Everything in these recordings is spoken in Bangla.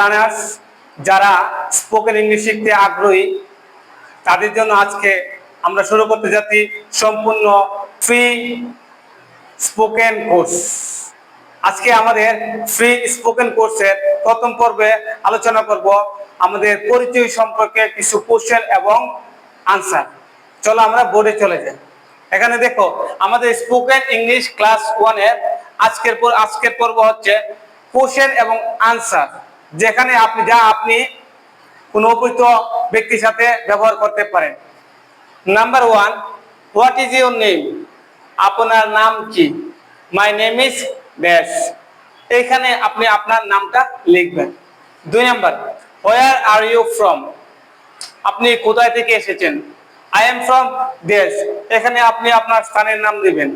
লার্নার্স যারা স্পোকেন ইংলিশ শিখতে আগ্রহী, তাদের জন্য আজকে আমরা শুরু করতে যাচ্ছি সম্পূর্ণ ফ্রি স্পোকেন কোর্স আজকে আমাদের ফ্রি স্পোকেন কোর্সের প্রথম পর্বে আলোচনা করব আমাদের পরিচয় সম্পর্কে কিছু কোশ্চেন এবং আনসার চলো আমরা বোর্ডে চলে যাই। এখানে দেখো, আমাদের স্পোকেন ইংলিশ ক্লাস ওয়ানের আজকের পর আজকের পর্ব হচ্ছে কোশ্চেন এবং আনসার যেখানে আপনি যা আপনি কোনো অপরিচিত ব্যক্তির সাথে ব্যবহার করতে পারেন। Number one what is your name আপনার নাম কি? মাই নেম ইজ ড্যাশ এখানে আপনি আপনার নামটা লিখবেন। দুই number where are you from আপনি কোথায় থেকে এসেছেন? আই এম ফ্রম দেশ এখানে আপনি আপনার স্থানের নাম দিবেন।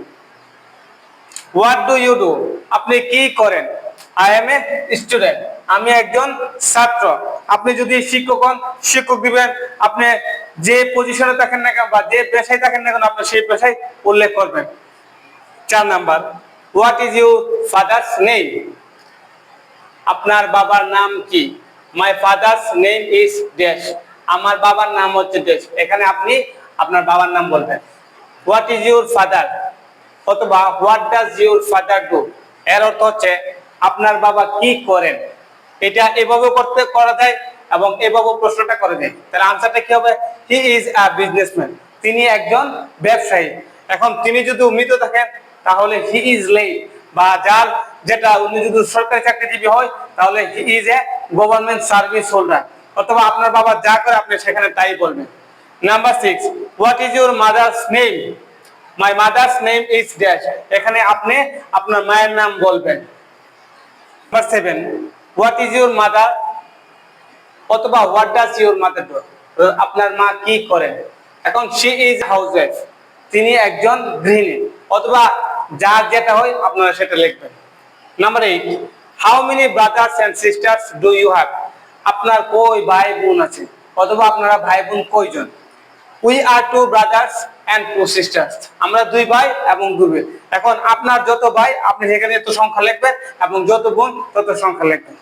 হোয়াট ডু ইউ ডু আপনি কি করেন? আই এম এ স্টুডেন্ট আমি একজন ছাত্র। আপনি যদি শিক্ষক হন, শিক্ষক দিবেন। আপনি যে পজিশনে থাকেন না কেন বা যে পেশায় থাকেন না কেন, আপনি সেই পেশায় উল্লেখ করবেন। চার number what is your father's name আপনার বাবার নাম কি? My father's name is dash আমার বাবার নাম হচ্ছে ড্যাশ এখানে আপনি আপনার বাবার নাম বলবেন। হোয়াট ইজ ইউর ফাদার অথবা what does your father do এর অর্থ হচ্ছে আপনার বাবা কি করেন? এটা এভাবে করতে করা যায় এবং এভাবে প্রশ্নটা করে দেয়। তাহলে আনসারটা কি হবে? হি ইজ আ বিজনেসম্যান তিনি একজন ব্যবসায়ী। এখন তিনি যদি মৃত থাকেন, তাহলে হি ইজ লেই বা যার যেটা উনি যদি সরকারি চাকরিজীবী হয়, তাহলে he is a government service holder অথবা আপনার বাবা যা করে, আপনি সেখানে তাই বলবেন। Number six what is your mother's name my mother's name is dash এখানে আপনি আপনার মায়ের নাম বলবেন। Number seven what is your mother অথবা what does your mother do আপনার মা কি করেন? এখন শি ইজ হাউস ওয়াইফ তিনি একজন গৃহিণী, অথবা যার যেটা হয় আপনারা সেটা লিখবেন। Number eight how many brothers and sisters do you have আপনার কই ভাই বোন আছে? অথবা আপনারা ভাই বোন কয়জন? We are two brothers and two sisters আমরা দুই ভাই এবং দুই বোন। এখন আপনার যত ভাই, আপনি সেখানে এত সংখ্যা লিখবেন এবং যত বোন, তত সংখ্যা লিখবেন।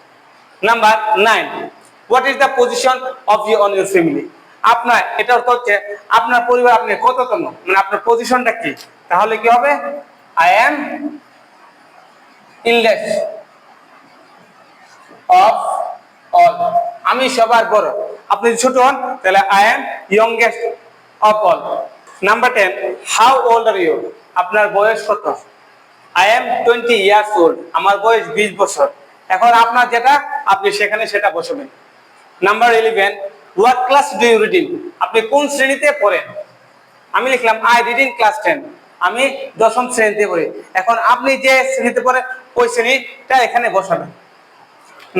Number nine what is the position of you on your family আপনার, এটা অর্থ হচ্ছে আপনার পরিবার আপনি কততম? মানে আপনার পজিশনটা কি? তাহলে কি হবে? আই এম ইনলেস অফ অল আমি সবার বড়। আপনি ছোট হন, তাহলে I am youngest of all number ten how old are you আপনার বয়স কত? I am twenty years old আমার বয়স বিশ বছর। এখন আপনার যেটা, আপনি সেখানে সেটা বসবেন। Number eleven what class do you reading আপনি কোন শ্রেণীতে পড়েন? আমি লিখলাম আই রিডিং ক্লাস টেন আমি দশম শ্রেণীতে পড়ি। এখন আপনি যে শ্রেণীতে পড়েন, ওই শ্রেণীটা এখানে বসাবেন।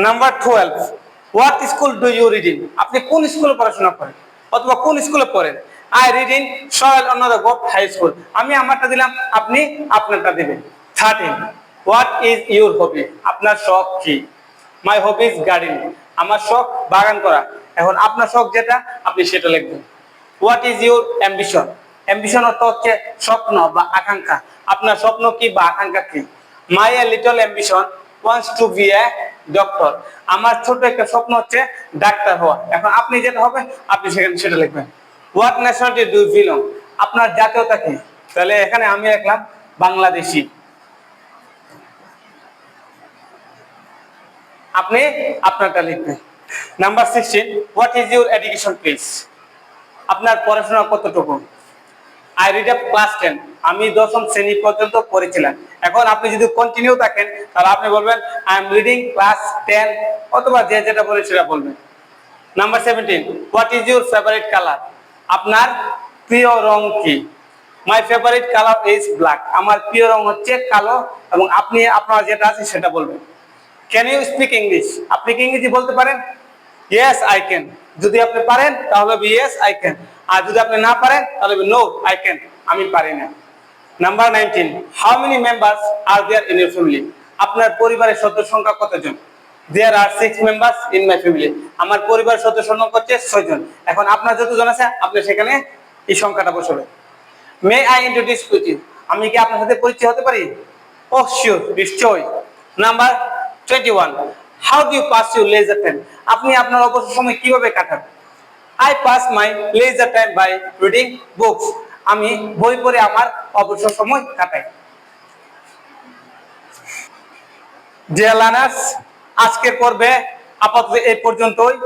Number twelve what school do you reading আপনি কোন স্কুলে পড়াশোনা করেন? অথবা কোন স্কুলে পড়েন? আই রিডিং সয়েল অন্যান্য গোপ হাই স্কুল আমি আমারটা দিলাম, আপনি আপনারটা দেবেন। Thirteen what is your hobby আপনার শখ কি? মাই হবি ইজ গার্ডেনিং আমার শখ বাগান করা। এখন আপনার শখ যেটা, আপনি সেটা লিখবেন। What is your ambition ambition অর্থ হচ্ছে স্বপ্ন বা আকাঙ্ক্ষা। আপনার স্বপ্ন কি বা আকাঙ্ক্ষা কি? My a little ambition wants to be a doctor আমার ছোট একটা স্বপ্ন হচ্ছে ডাক্তার হওয়া। এখন আপনি যেটা হবে, আপনি সেখানে সেটা লিখবেন। হোয়াট ন্যাশনালিটি ডু বিলং আপনার জাতীয়তা কি? তাহলে এখানে আমি লিখলাম বাংলাদেশি। আপনি আপনারটা লিখবেন। Number sixteen what is your education please আপনার পড়াশোনা কতটুকু? I read up class ten আমি দশম শ্রেণি পর্যন্ত পড়েছিলাম। এখন আপনি যদি কন্টিনিউ থাকেন, তাহলে আপনি বলবেন I am reading class ten অথবা যে যেটা বলে সেটা বলবেন। Number seventeen what is your favourite colour আপনার প্রিয় রং কি? My favourite colour is black আমার প্রিয় রং হচ্ছে কালো এবং আপনি, আপনার যেটা আছে সেটা বলবেন। ক্যান ইউ স্পিক ইংলিশ আপনি কি ইংরেজি বলতে পারেন? ইয়েস আই ক্যান যদি আপনি পারেন, তাহলে ইয়েস আই ক্যান আর যদি আপনি না পারেন, তাহলে নো আই ক্যান আমি পারি না। Number nineteen how many members are there in your family আপনার পরিবারের সদস্য সংখ্যা কতজন? There are six members in my family আমার পরিবারের সদস্য সংখ্যা হচ্ছে ছয়জন এখন আপনার যতজন আছে, আপনি সেখানে এই সংখ্যাটা বসাবেন। May I introduce with you আমি কি আপনার সাথে পরিচয় হতে পারি? ও শিওর নিশ্চয়ই। Number twenty one how do pass your leisure time আপনি আপনার অবসর সময় কীভাবে কাটান? I pass my leisure time by reading books আমি বই পড়ে আমার অবসর সময় কাটাই। ডিয়ার লার্নার্স আজকের পর্বে আপাতত এই পর্যন্তই।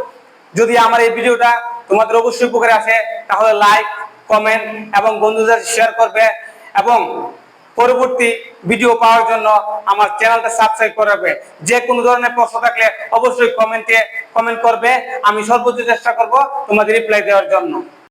যদি আমার এই ভিডিওটা তোমাদের অবশ্যই উপকারে আসে, তাহলে লাইক কমেন্ট এবং বন্ধুদের শেয়ার করবে এবং পরবর্তী ভিডিও পাওয়ার জন্য আমার চ্যানেলটা সাবস্ক্রাইব করবে যে কোনো ধরনের প্রশ্ন থাকলে অবশ্যই কমেন্টে কমেন্ট করবে। আমি সর্বোচ্চ চেষ্টা করব তোমাদের রিপ্লাই দেওয়ার জন্য।